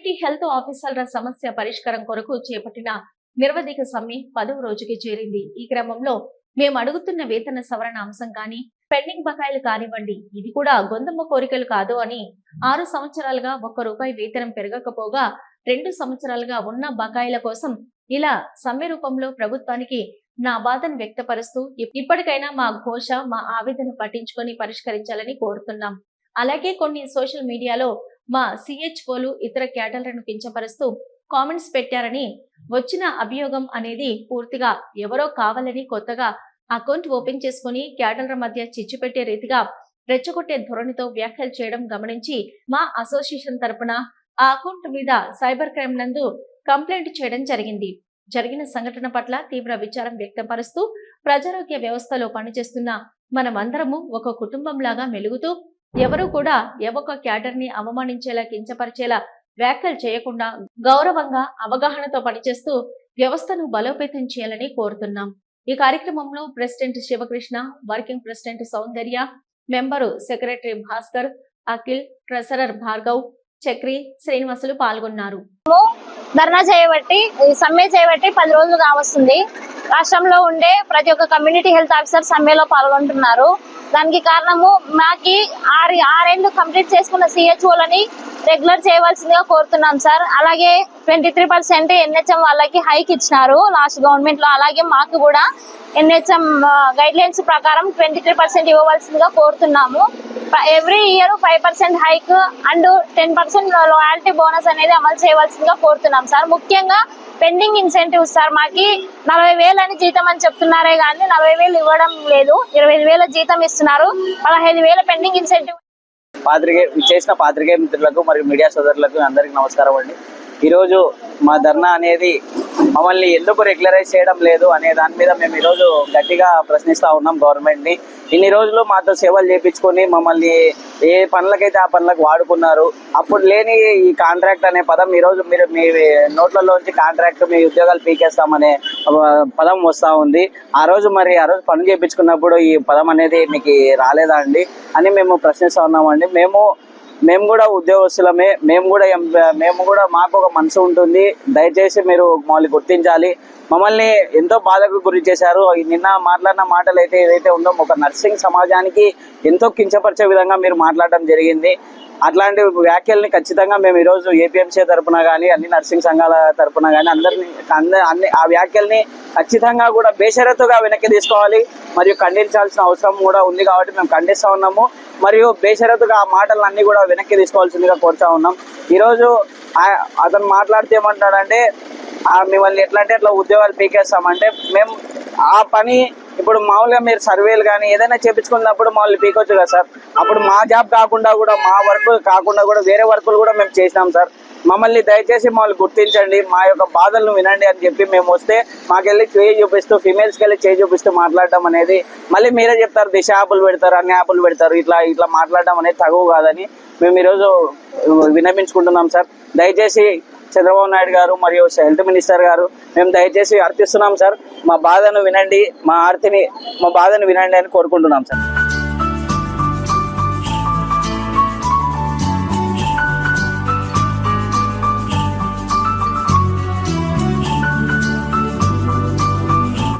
Community health ఆఫీసర్ల సమస్య పరిష్కారం కొరకు చేపట్టిన నిర్వధిక సమ్మె పదవ రోజుకి చేరింది. ఈ క్రమంలో మేము అడుగుతున్న వేతన సవరణ అంశం కానీ పెండింగ్ బకాయిలు కానివ్వండి ఇది కూడా గొంతమ్మ కోరికలు కాదు అని ఆరు సంవత్సరాలుగా ఒక్క రూపాయి వేతనం పెరగకపోగా రెండు సంవత్సరాలుగా ఉన్న బకాయిల కోసం ఇలా సమ్మె రూపంలో ప్రభుత్వానికి నా బాధను వ్యక్తపరుస్తూ ఇప్పటికైనా మా ఘోష మా ఆవేదన పట్టించుకొని పరిష్కరించాలని కోరుతున్నాం. అలాగే కొన్ని సోషల్ మీడియాలో మా సిహెచ్ఓలు ఇతర క్యాడర్లను కించపరుస్తూ కామెంట్స్ పెట్టారని వచ్చిన అభియోగం అనేది పూర్తిగా ఎవరో కావాలని కొత్తగా అకౌంట్ ఓపెన్ చేసుకుని క్యాడర్ల మధ్య చిచ్చు పెట్టే రీతిగా రెచ్చగొట్టే ధోరణితో వ్యాఖ్యలు చేయడం గమనించి మా అసోసియేషన్ తరపున ఆ అకౌంట్ మీద సైబర్ క్రైమ్ నందు కంప్లైంట్ చేయడం జరిగింది. జరిగిన సంఘటన పట్ల తీవ్ర విచారం వ్యక్తపరుస్తూ ప్రజారోగ్య వ్యవస్థలో పనిచేస్తున్న మనమందరము ఒక కుటుంబంలాగా మెలుగుతూ ఎవరు కూడా ఎవొక్క ఒక్క క్యాడర్ని అవమానించేలా కించపరిచేలా వ్యాఖ్యలు చేయకుండా గౌరవంగా అవగాహనతో పనిచేస్తూ వ్యవస్థను బలోపేతం చేయాలని కోరుతున్నాం. ఈ కార్యక్రమంలో president Sivakrishna working president Soundarya member secretary Bhaskar Akhil treasurer Bhargav Chakri Srinivasulu పాల్గొన్నారు. ధర్నా చేయబట్టి సమ్మె చేయబట్టి పది రోజులు కావస్తుంది. రాష్ట్రంలో ఉండే ప్రతి ఒక్క కమ్యూనిటీ హెల్త్ ఆఫీసర్ సమ్మెలో పాల్గొంటున్నారు. దానికి కారణము మాకి ఆరు ఆరేళ్ళు కంప్లీట్ చేసుకున్న సిహెచ్ఓలని రెగ్యులర్ చేయవలసిందిగా కోరుతున్నాం సార్. అలాగే ట్వంటీ త్రీ పర్సెంట్ ఎన్హెచ్ఎం వాళ్ళకి హైక్ ఇచ్చినారు లాస్ట్ గవర్నమెంట్లో అలాగే మాకు కూడా ఎన్హెచ్ఎం గైడ్ లైన్స్ ప్రకారం ట్వంటీ త్రీ పర్సెంట్ ఇవ్వవలసిందిగా కోరుతున్నాము. Every year five percent hike and ten percent loyalty bonus అనేది అమలు చేయవలసిందిగా కోరుతున్నాం సార్. ముఖ్యంగా పెండింగ్ ఇన్సెంటివ్స్ సార్ మాకి నలభై వేలు అని జీతం అని చెప్తున్నారే కానీ నలభై వేలు ఇవ్వడం లేదు. ఇరవై ఐదు వేల జీతం ఇస్తున్నారు. పదహైదు వేల పెండింగ్ ఇన్సెంటివ్ పాత్రికే చేసిన పాత్రికే మిత్రులకు మరియు మీడియా సోదరులకు అందరికీ నమస్కారం అండి. ఈరోజు మా ధర్నా అనేది మమ్మల్ని ఎందుకు రెగ్యులరైజ్ చేయడం లేదు అనే దాని మీద మేము ఈరోజు గట్టిగా ప్రశ్నిస్తూ ఉన్నాం గవర్నమెంట్ని. ఇన్ని రోజులు మాతో సేవలు చేయించుకొని మమ్మల్ని ఏ పనులకైతే ఆ పనులకు వాడుకున్నారు అప్పుడు లేని ఈ కాంట్రాక్ట్ అనే పదం ఈరోజు మీరు మీ నోట్లలోంచి కాంట్రాక్ట్ మీ ఉద్యోగాలు పీకేస్తామనే పదం వస్తూ ఉంది. ఆ రోజు మరి ఆ రోజు పనులు చేయించుకున్నప్పుడు ఈ పదం అనేది మీకు రాలేదా అండి అని మేము ప్రశ్నిస్తూ ఉన్నామండి. మేము మేము కూడా ఉద్యోగస్తులమే మేము కూడా మేము కూడా మాకు ఒక మనసు ఉంటుంది. దయచేసి మీరు మమ్మల్ని గుర్తించాలి. మమ్మల్ని ఎంతో బాధకు గురి చేశారు. నిన్న మాట్లాడిన మాటలు అయితే ఏదైతే ఉందో ఒక నర్సింగ్ సమాజానికి ఎంతో కించపరిచే విధంగా మీరు మాట్లాడడం జరిగింది. అట్లాంటి వ్యాఖ్యల్ని ఖచ్చితంగా మేము ఈరోజు ఏపీఎంసీ తరపున కానీ అన్ని నర్సింగ్ సంఘాల తరపున కానీ అందరిని అంద- అన్ని ఆ వ్యాఖ్యల్ని ఖచ్చితంగా కూడా బేషరతుగా వెనక్కి తీసుకోవాలి. మరియు ఖండించాల్సిన అవసరం కూడా ఉంది కాబట్టి మేము ఖండిస్తూ ఉన్నాము. మరియు బేషరతుగా ఆ మాటలను అన్ని కూడా వెనక్కి తీసుకోవాల్సిందిగా కోరుతా ఉన్నాం. ఈరోజు అతను మాట్లాడితే ఏమంటాడంటే మిమ్మల్ని ఎట్లా అంటే అట్లా ఉద్యోగాలు పీకేస్తామంటే మేము ఆ పని ఇప్పుడు మామూలుగా మీరు సర్వేలు కానీ ఏదైనా చేపించుకున్నప్పుడు మామూలు పీకొచ్చు కదా సార్. అప్పుడు మా జాబ్ కాకుండా కూడా మా వర్క్ కాకుండా కూడా వేరే వర్కులు కూడా మేము చేసినాం సార్. మమ్మల్ని దయచేసి మమ్మల్ని గుర్తించండి మా యొక్క బాధలను వినండి అని చెప్పి మేము వస్తే మాకెళ్ళి చేయి చూపిస్తూ ఫీమేల్స్కి వెళ్ళి చేయి చూపిస్తూ మాట్లాడడం అనేది మళ్ళీ మీరే చెప్తారు దిశ యాపులు పెడతారు అన్ని యాపులు పెడతారు ఇట్లా ఇట్లా మాట్లాడడం అనేది తగువ కాదని మేము ఈరోజు విన్నపించుకుంటున్నాం సార్. దయచేసి చంద్రబాబు నాయుడు గారు మరియు హెల్త్ మినిస్టర్ గారు మేము దయచేసి అర్థిస్తున్నాం సార్. మా బాధను వినండి మా ఆర్తిని మా బాధను వినండి అని కోరుకుంటున్నాం సార్.